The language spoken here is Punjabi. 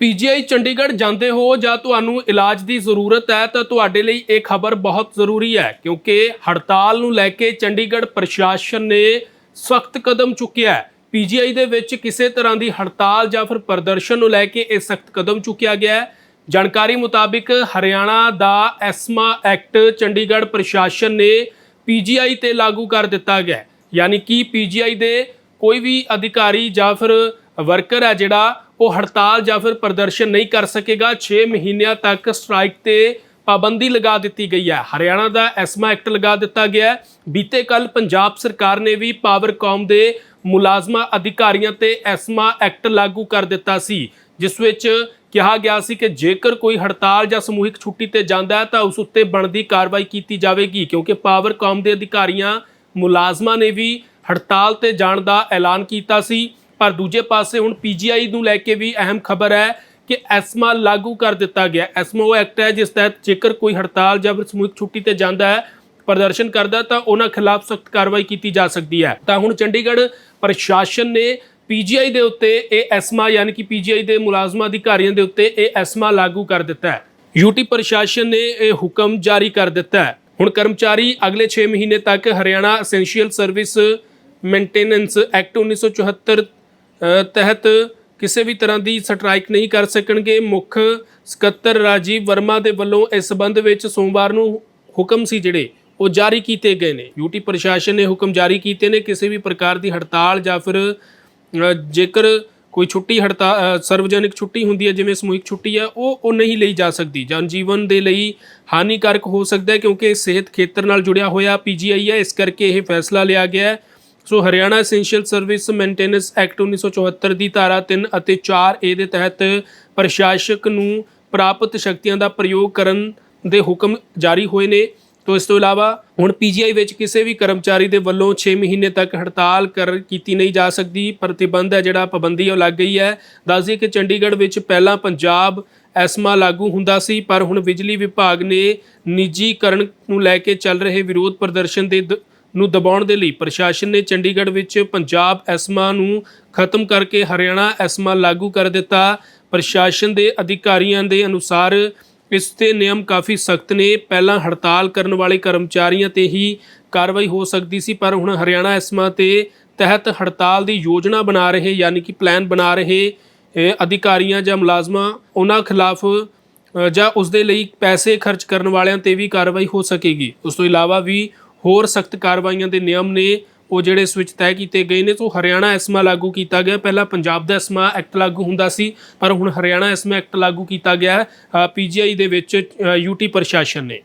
ਪੀਜੀਆਈ ਚੰਡੀਗੜ੍ਹ ਜਾਂਦੇ ਹੋ ਜਾਂ ਤੁਹਾਨੂੰ ਇਲਾਜ ਦੀ ਜ਼ਰੂਰਤ ਹੈ ਤਾਂ ਤੁਹਾਡੇ ਲਈ ਇਹ ਖਬਰ ਬਹੁਤ ਜ਼ਰੂਰੀ ਹੈ ਕਿਉਂਕਿ ਹੜਤਾਲ ਨੂੰ ਲੈ ਕੇ ਚੰਡੀਗੜ੍ਹ ਪ੍ਰਸ਼ਾਸਨ ਨੇ ਸਖਤ ਕਦਮ ਚੁੱਕਿਆ ਹੈ। ਪੀਜੀਆਈ ਦੇ ਵਿੱਚ ਕਿਸੇ ਤਰ੍ਹਾਂ ਦੀ ਹੜਤਾਲ ਜਾਂ ਫਿਰ ਪ੍ਰਦਰਸ਼ਨ ਨੂੰ ਲੈ ਕੇ ਇਹ ਸਖਤ ਕਦਮ ਚੁੱਕਿਆ ਗਿਆ ਹੈ। ਜਾਣਕਾਰੀ ਮੁਤਾਬਿਕ ਹਰਿਆਣਾ ਦਾ ਐਸਮਾ ਐਕਟ ਚੰਡੀਗੜ੍ਹ ਪ੍ਰਸ਼ਾਸਨ ਨੇ ਪੀਜੀਆਈ ਤੇ ਲਾਗੂ ਕਰ ਦਿੱਤਾ ਗਿਆ ਯਾਨੀ ਕਿ ਪੀਜੀਆਈ ਦੇ ਕੋਈ ਵੀ ਅਧਿਕਾਰੀ ਜਾਂ ਫਿਰ ਵਰਕਰ ਹੈ ਜਿਹੜਾ ਉਹ ਹੜਤਾਲ ਜਾਂ ਫਿਰ ਪ੍ਰਦਰਸ਼ਨ ਨਹੀਂ ਕਰ ਸਕੇਗਾ। 6 ਮਹੀਨਿਆਂ ਤੱਕ ਸਟ੍ਰਾਈਕ ਤੇ ਪਾਬੰਦੀ ਲਗਾ ਦਿੱਤੀ ਗਈ ਹੈ। ਹਰਿਆਣਾ ਦਾ ਐਸਮਾ ਐਕਟ ਲਗਾ ਦਿੱਤਾ ਗਿਆ ਹੈ। ਬੀਤੇ ਕੱਲ ਪੰਜਾਬ ਸਰਕਾਰ ਨੇ ਵੀ ਪਾਵਰਕਾਮ ਦੇ ਮੁਲਾਜ਼ਮਾਂ, ਅਧਿਕਾਰੀਆਂ ਤੇ ਐਸਮਾ ਐਕਟ ਲਾਗੂ ਕਰ ਦਿੱਤਾ ਸੀ, ਜਿਸ ਵਿੱਚ ਕਿਹਾ ਗਿਆ ਸੀ ਕਿ ਜੇਕਰ ਕੋਈ ਹੜਤਾਲ ਜਾਂ ਸਮੂਹਿਕ ਛੁੱਟੀ ਤੇ ਜਾਂਦਾ ਹੈ ਤਾਂ ਉਸ ਉੱਤੇ ਬਣਦੀ ਕਾਰਵਾਈ ਕੀਤੀ ਜਾਵੇਗੀ, ਕਿਉਂਕਿ ਪਾਵਰਕਾਮ ਦੇ ਅਧਿਕਾਰੀਆਂ, ਮੁਲਾਜ਼ਮਾਂ ਨੇ ਵੀ ਹੜਤਾਲ ਤੇ ਜਾਣ ਦਾ ਐਲਾਨ ਕੀਤਾ ਸੀ। ਪਰ ਦੂਜੇ ਪਾਸੇ ਹੁਣ ਪੀਜੀਆਈ ਨੂੰ ਲੈ ਕੇ ਵੀ ਅਹਿਮ ਖਬਰ ਹੈ ਕਿ ਐਸਮਾ ਲਾਗੂ ਕਰ ਦਿੱਤਾ ਗਿਆ। ਐਸਮਾ ਉਹ ਐਕਟ ਹੈ ਜਿਸ ਤਹਿਤ ਜੇਕਰ ਕੋਈ ਹੜਤਾਲ ਜਾਂ ਸਮੂਹਿਕ ਛੁੱਟੀ ਤੇ ਜਾਂਦਾ ਹੈ ਪ੍ਰਦਰਸ਼ਨ ਕਰਦਾ ਤਾਂ ਉਹਨਾਂ ਖਿਲਾਫ ਸਖਤ ਕਾਰਵਾਈ ਕੀਤੀ ਜਾ ਸਕਦੀ ਹੈ। ਤਾਂ ਹੁਣ ਚੰਡੀਗੜ੍ਹ ਪ੍ਰਸ਼ਾਸਨ ਨੇ ਪੀਜੀਆਈ ਦੇ ਉੱਤੇ ਇਹ ਐਸਮਾ ਯਾਨੀ ਕਿ ਪੀਜੀਆਈ ਦੇ ਮੁਲਾਜ਼ਮਾਂ ਅਧਿਕਾਰੀਆਂ ਦੇ ਉੱਤੇ ਇਹ ਐਸਮਾ ਲਾਗੂ ਕਰ ਦਿੱਤਾ ਹੈ। ਯੂਟੀ ਪ੍ਰਸ਼ਾਸਨ ਨੇ ਇਹ ਹੁਕਮ ਜਾਰੀ ਕਰ ਦਿੱਤਾ ਹੈ। ਹੁਣ ਕਰਮਚਾਰੀ ਅਗਲੇ 6 ਮਹੀਨੇ ਤੱਕ Haryana essential service maintenance act 1974 ਅ, ਤਹਿਤ ਕਿਸੇ ਵੀ ਤਰ੍ਹਾਂ ਦੀ ਸਟ੍ਰਾਈਕ ਨਹੀਂ ਕਰ ਸਕਣਗੇ। ਮੁੱਖ ਸਕੱਤਰ ਰਾਜੀਵ ਵਰਮਾ ਦੇ ਵੱਲੋਂ ਇਸ ਸਬੰਧ ਵਿੱਚ ਸੋਮਵਾਰ ਨੂੰ ਹੁਕਮ ਸੀ ਜਿਹੜੇ, ਉਹ ਜਾਰੀ ਕੀਤੇ ਗਏ ਨੇ। ਯੂਟੀ ਪ੍ਰਸ਼ਾਸਨ ਨੇ ਹੁਕਮ ਜਾਰੀ ਕੀਤੇ ਨੇ, ਕਿਸੇ ਵੀ ਪ੍ਰਕਾਰ ਦੀ ਹੜਤਾਲ ਜਾਂ ਫਿਰ ਜੇਕਰ ਕੋਈ ਛੁੱਟੀ ਹੜਤਾਲ ਸਰਵਜਨਿਕ ਛੁੱਟੀ ਹੁੰਦੀ ਹੈ, ਜਿਵੇਂ ਸਮੂਹਿਕ ਛੁੱਟੀ ਹੈ, ਉਹ ਉਹ ਨਹੀਂ ਲਈ ਜਾ ਸਕਦੀ। ਜਨ ਜੀਵਨ ਦੇ ਲਈ ਹਾਨੀਕਾਰਕ ਹੋ ਸਕਦਾ ਹੈ, ਕਿਉਂਕਿ ਸਿਹਤ ਖੇਤਰ ਨਾਲ ਜੁੜਿਆ ਹੋਇਆ ਪੀਜੀਆਈ ਹੈ, ਇਸ ਕਰਕੇ ਇਹ ਫੈਸਲਾ ਲਿਆ ਗਿਆ ਹੈ। So Haryana essential service maintenance act 1974 ਦੀ ਧਾਰਾ 3 ਅਤੇ 4 ਏ ਦੇ ਤਹਿਤ ਪ੍ਰਸ਼ਾਸਕ ਨੂੰ ਪ੍ਰਾਪਤ ਸ਼ਕਤੀਆਂ ਦਾ ਪ੍ਰਯੋਗ ਕਰਨ ਦੇ ਹੁਕਮ ਜਾਰੀ ਹੋਏ ਨੇ। ਤੋਂ ਇਸ ਤੋਂ ਇਲਾਵਾ ਹੁਣ ਪੀਜੀਆਈ ਵਿੱਚ ਕਿਸੇ ਵੀ ਕਰਮਚਾਰੀ ਦੇ ਵੱਲੋਂ 6 ਮਹੀਨੇ ਤੱਕ ਹੜਤਾਲ ਕਰ ਕੀਤੀ ਨਹੀਂ ਜਾ ਸਕਦੀ। ਪ੍ਰਤੀਬੰਧ ਹੈ ਜਿਹੜਾ ਪਾਬੰਦੀ ਉਹ ਲੱਗ ਗਈ ਹੈ। ਦੱਸਦੀ ਕਿ ਚੰਡੀਗੜ੍ਹ ਵਿੱਚ ਪਹਿਲਾਂ ਪੰਜਾਬ ਐਸਮਾ ਲਾਗੂ ਹੁੰਦਾ ਸੀ, ਪਰ ਹੁਣ ਬਿਜਲੀ ਵਿਭਾਗ ਨੇ ਨਿੱਜੀਕਰਨ ਨੂੰ ਲੈ ਕੇ ਚੱਲ ਰਹੇ ਵਿਰੋਧ ਪ੍ਰਦਰਸ਼ਨ ਦੇ ਦ- ਨੂੰ ਦਬਾਉਣ ਦੇ ਲਈ ਪ੍ਰਸ਼ਾਸਨ ਨੇ ਚੰਡੀਗੜ੍ਹ ਵਿੱਚ ਪੰਜਾਬ ਐਸਮਾ ਨੂੰ ਖਤਮ ਕਰਕੇ ਹਰਿਆਣਾ ਐਸਮਾ ਲਾਗੂ ਕਰ ਦਿੱਤਾ। ਪ੍ਰਸ਼ਾਸਨ ਦੇ ਅਧਿਕਾਰੀਆਂ ਦੇ ਅਨੁਸਾਰ ਇਸ ਤੇ ਨਿਯਮ ਕਾਫੀ ਸਖਤ ਨੇ। ਪਹਿਲਾਂ ਹੜਤਾਲ ਕਰਨ ਵਾਲੇ ਕਰਮਚਾਰੀਆਂ ਤੇ ਹੀ ਕਾਰਵਾਈ ਹੋ ਸਕਦੀ ਸੀ, ਪਰ ਹੁਣ ਹਰਿਆਣਾ ਐਸਮਾ ਤੇ ਤਹਿਤ ਹੜਤਾਲ ਦੀ ਯੋਜਨਾ ਬਣਾ ਰਹੇ, ਯਾਨੀ ਕਿ ਪਲਾਨ ਬਣਾ ਰਹੇ ਅਧਿਕਾਰੀਆਂ ਜਾਂ ਮੁਲਾਜ਼ਮਾਂ ਉਹਨਾਂ ਖਿਲਾਫ ਜਾਂ ਉਸ ਦੇ ਲਈ ਪੈਸੇ ਖਰਚ ਕਰਨ ਵਾਲਿਆਂ ਤੇ ਵੀ ਕਾਰਵਾਈ ਹੋ ਸਕੇਗੀ। ਉਸ ਤੋਂ ਇਲਾਵਾ ਵੀ ਹੋਰ ਸਖਤ ਕਾਰਵਾਈਆਂ ਦੇ ਨਿਯਮ ਨੇ ਉਹ ਜਿਹੜੇ ਇਸ ਵਿੱਚ ਤੈਅ ਕੀਤੇ ਗਏ ਨੇ, ਸੋ ਹਰਿਆਣਾ ਐਸਮਾ ਲਾਗੂ ਕੀਤਾ ਗਿਆ। ਪਹਿਲਾਂ ਪੰਜਾਬ ਦਾ ਐਸਮਾ ਐਕਟ ਲਾਗੂ ਹੁੰਦਾ ਸੀ, ਪਰ ਹੁਣ ਹਰਿਆਣਾ ਐਸਮਾ ਐਕਟ ਲਾਗੂ ਕੀਤਾ ਗਿਆ ਹੈ। ਪੀਜੀਆਈ ਦੇ ਵਿੱਚ ਯੂਟੀ ਪ੍ਰਸ਼ਾਸਨ ਨੇ।